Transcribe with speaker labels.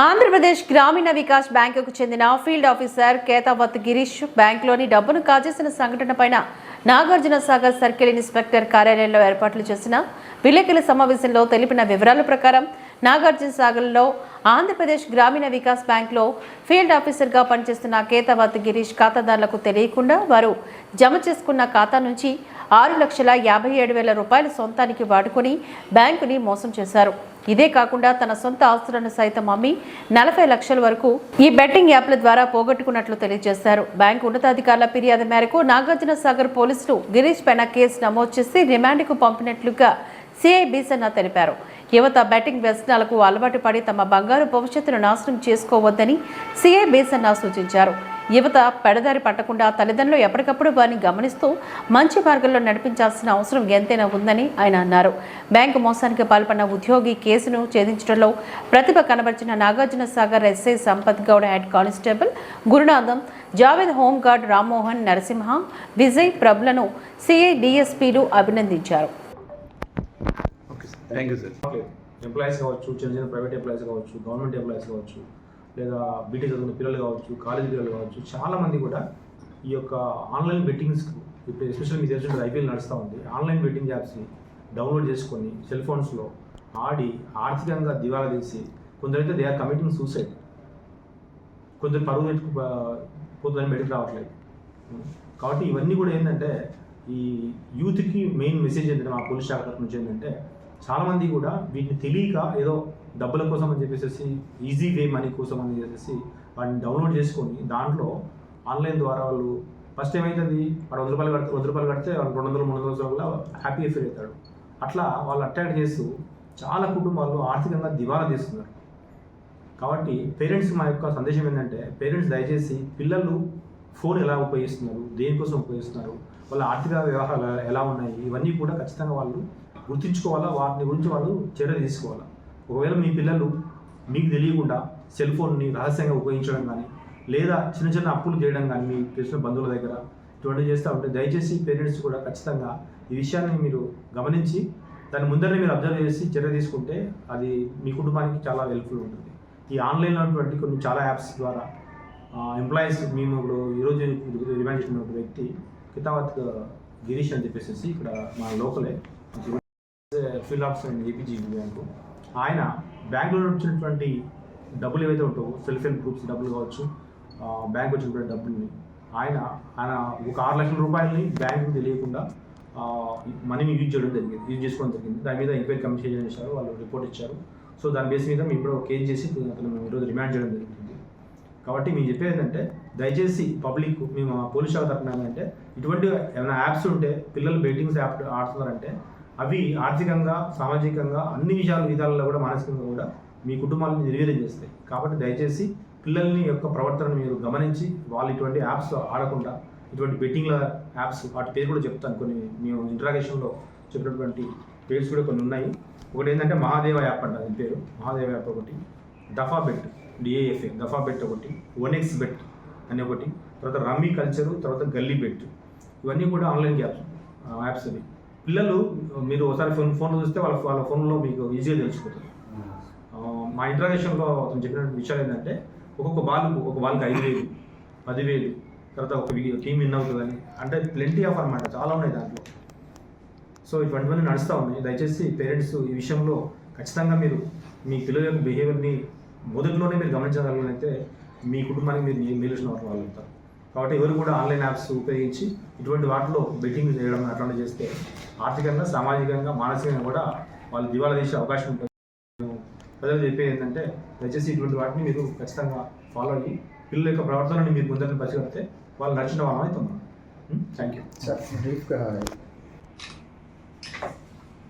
Speaker 1: ఆంధ్రప్రదేశ్ గ్రామీణ వికాస్ బ్యాంకుకు చెందిన ఫీల్డ్ ఆఫీసర్ కేతావత్ గిరీష్ బ్యాంకులోని డబ్బును కాజేసిన సంఘటన పైన నాగార్జున సాగర్ సర్కిల్ ఇన్స్పెక్టర్ కార్యాలయంలో ఏర్పాట్లు చేసిన విలేకరుల సమావేశంలో తెలిపిన వివరాల ప్రకారం నాగార్జున సాగర్లో ఆంధ్రప్రదేశ్ గ్రామీణ వికాస్ బ్యాంక్లో ఫీల్డ్ ఆఫీసర్గా పనిచేస్తున్న కేతవాత గిరీష్ ఖాతాదారులకు తెలియకుండా వారు జమ చేసుకున్న ఖాతా నుంచి ఆరు లక్షల యాభై ఏడు వేల రూపాయలు సొంతానికి వాడుకొని బ్యాంకుని మోసం చేశారు. ఇదే కాకుండా తన సొంత ఆస్తులను సైతం అమ్మి నలభై లక్షల వరకు ఈ బెట్టింగ్ యాప్ల ద్వారా పోగొట్టుకున్నట్లు తెలియజేశారు. బ్యాంకు ఉన్నతాధికారుల ఫిర్యాదు మేరకు నాగార్జున సాగర్ పోలీసులు గిరీష్ పైన కేసు నమోదు చేసి రిమాండ్కు పంపినట్లుగా సిఐ బీసన్న తెలిపారు. యువత బ్యాటింగ్ వ్యసనాలకు అలవాటు పడి తమ బంగారు భవిష్యత్తును నాశనం చేసుకోవద్దని సిఐ బేసన్న సూచించారు. యువత పెడదారి పట్టకుండా తల్లిదండ్రులు ఎప్పటికప్పుడు వారిని గమనిస్తూ మంచి మార్గంలో నడిపించాల్సిన అవసరం ఎంతైనా ఉందని ఆయన అన్నారు. బ్యాంకు మోసానికి పాల్పడిన ఉద్యోగి కేసును ఛేదించడంలో ప్రతిభ కనబర్చిన Nagarjuna Sagar SI Sampath Goud head constable Gurunatham Javed home guard Rammohan Narasimha Vijay ప్రభులను CI డిఎస్పీలు అభినందించారు.
Speaker 2: థ్యాంక్ యూ సార్
Speaker 3: ఎంప్లాయీస్ కావచ్చు చిన్న చిన్న ప్రైవేట్ ఎంప్లాయీస్ కావచ్చు గవర్నమెంట్ ఎంప్లాయీస్ కావచ్చు లేదా బీటీ చదువుతున్న పిల్లలు కావచ్చు కాలేజీ పిల్లలు కావచ్చు చాలా మంది కూడా ఈ యొక్క ఆన్లైన్ బెట్టింగ్స్ ఇప్పుడు ఎస్పెషల్ మీ తెలిసిన ఐపీఎల్ నడుస్తూ ఉంది. ఆన్లైన్ బెట్టింగ్ యాప్స్ని డౌన్లోడ్ చేసుకొని సెల్ ఫోన్స్లో ఆడి ఆర్థికంగా దివాలా తీసి కొందరైతే దే ఆర్ కమిటింగ్ సూసైడ్ కొందరు పరువు ఎత్తుకు పోతుందని బయటకు రావట్లేదు. కాబట్టి ఇవన్నీ కూడా ఏంటంటే ఈ యూత్కి మెయిన్ మెసేజ్ ఏంటంటే మా పోలీస్ శాఖ తరఫు నుంచి ఏంటంటే చాలామంది కూడా వీటిని తెలియక ఏదో డబ్బుల కోసం అని చెప్పేసి ఈజీ వే మనీ కోసం అని చెప్పేసి వాటిని డౌన్లోడ్ చేసుకొని దాంట్లో ఆన్లైన్ ద్వారా వాళ్ళు ఫస్ట్ ఏమవుతుంది వాడు వంద రూపాయలు కడితే వంద రూపాయలు కడితే వాడు రెండు వందలు మూడు వందల వల్ల హ్యాపీ ఫీల్ అవుతాడు. అట్లా వాళ్ళు అట్రాక్ట్ చేస్తూ చాలా కుటుంబాలు ఆర్థికంగా దివాలా తీస్తున్నారు. కాబట్టి పేరెంట్స్ మా యొక్క సందేశం ఏంటంటే పేరెంట్స్ దయచేసి పిల్లలు ఫోన్ ఎలా ఉపయోగిస్తున్నారు? దేనికోసం ఉపయోగిస్తున్నారు? వాళ్ళ ఆర్థిక వ్యవహారాలు ఎలా ఉన్నాయి? ఇవన్నీ కూడా ఖచ్చితంగా వాళ్ళు గుర్తించుకోవాలా? వాటిని గురించి వాళ్ళు చర్య తీసుకోవాలా? ఒకవేళ మీ పిల్లలు మీకు తెలియకుండా సెల్ ఫోన్ని రహస్యంగా ఉపయోగించడం కానీ లేదా చిన్న చిన్న అప్పులు చేయడం కానీ మీ తెలిసిన బంధువుల దగ్గర ఇటువంటివి చేస్తూ ఉంటే దయచేసి పేరెంట్స్ కూడా ఖచ్చితంగా ఈ విషయాన్ని మీరు గమనించి దాని ముందరనే మీరు అబ్జర్వ్ చేసి చర్య తీసుకుంటే అది మీ కుటుంబానికి చాలా హెల్ప్ఫుల్ ఉంటుంది. ఈ ఆన్లైన్లో ఉన్నటువంటి కొన్ని చాలా యాప్స్ ద్వారా ఎంప్లాయీస్ మేము ఇప్పుడు ఈరోజు రిమాండ్ చేసిన వ్యక్తి కితావత్ గిరీష్ అని చెప్పేసి ఇక్కడ మా లోకలే ఫీల్డ్ ఆఫీసర్ ఏపీజీ బ్యాంకు. ఆయన బ్యాంకులో వచ్చినటువంటి డబ్బులు ఏవైతే ఉంటావో సెల్ఫ్ హెల్ప్ గ్రూప్స్ డబ్బులు కావచ్చు బ్యాంక్ వచ్చినటువంటి డబ్బుల్ని ఆయన ఆయన ఒక ఆరు లక్షల రూపాయలని బ్యాంకుకి తెలియకుండా మనీని యూజ్ చేయడం జరిగింది యూజ్ చేసుకోవడం జరిగింది. దాని మీద ఎంక్వైరీ కమిషన్ చేశారు వాళ్ళు రిపోర్ట్ ఇచ్చారు. సో దాని బేస్ మీద మేము ఇప్పుడు కేసు చేసి అతను మేము ఈరోజు రిమాండ్ చేయడం జరుగుతుంది కాబట్టి మేము చెప్పేది ఏంటంటే దయచేసి పబ్లిక్ మేము పోలీస్ శాఖ తరఫున ఏంటంటే ఇటువంటి ఏమైనా యాప్స్ ఉంటే పిల్లలు బెట్టింగ్స్ యాప్ ఆడుతున్నారంటే అవి ఆర్థికంగా సామాజికంగా అన్ని విషయాల విధాలలో కూడా మానసికంగా కూడా మీ కుటుంబాలను నిర్వీర్యం చేస్తాయి. కాబట్టి దయచేసి పిల్లల్ని యొక్క ప్రవర్తనను మీరు గమనించి వాళ్ళు ఇటువంటి యాప్స్ ఆడకుండా ఇటువంటి బెట్టింగ్ల యాప్స్ వాటి పేరు కూడా చెప్తాను. కొన్ని మేము ఇంట్రాగేషన్లో చెప్పినటువంటి పేర్స్ కూడా కొన్ని ఉన్నాయి. ఒకటి ఏంటంటే మహాదేవ యాప్ అంట దీని పేరు. మహాదేవ యాప్ ఒకటి దఫా బెట్ డిఏఎఫ్ఏ దఫా బెట్ ఒకటి వనెక్స్ బెట్ అని ఒకటి తర్వాత రమ్మీ కల్చరు తర్వాత గల్లీ బెట్. ఇవన్నీ కూడా ఆన్లైన్ యాప్స్ యాప్స్ అవి. పిల్లలు మీరు ఒకసారి ఫోన్ ఫోన్లో చూస్తే వాళ్ళ వాళ్ళ ఫోన్లో మీకు ఈజీగా తెలిసిపోతుంది. మా ఇంట్రాగేషన్లో అతను చెప్పిన విషయాలు ఏంటంటే ఒక్కొక్క బాల్కు ఒక బాల్కి ఐదు వేలు పదివేలు తర్వాత ఒక టీం విన్ అవుతుందని. అంటే ప్లెంటీ ఆఫ్ అనమాట చాలా ఉన్నాయి దాంట్లో. సో ఇటువంటివన్నీ నడుస్తూ ఉన్నాయి. దయచేసి పేరెంట్స్ ఈ విషయంలో ఖచ్చితంగా మీరు మీ పిల్లల యొక్క బిహేవియర్ని మొదట్లోనే మీరు గమనించగలిగినైతే మీ కుటుంబానికి మీరు మేలుసిన వాళ్ళు వాళ్ళు అవుతారు కాబట్టి ఎవరు కూడా ఆన్లైన్ యాప్స్ ఉపయోగించి ఇటువంటి వాటిలో బెట్టింగ్ చేయడం అట్లాంటివి చేస్తే ఆర్థికంగా సామాజికంగా మానసికంగా కూడా వాళ్ళు దివాలా తీసే అవకాశం ఉంటుంది. ప్రజలు చెప్పేది ఏంటంటే దయచేసి ఇటువంటి వాటిని మీరు ఖచ్చితంగా ఫాలో అయ్యి పిల్లల యొక్క ప్రవర్తనని మీరు ముందరని పసిగడితే వాళ్ళు నచ్చిన వాళ్ళం అవుతాం థ్యాంక్ యూ
Speaker 4: సార్ బ్రీఫ్గా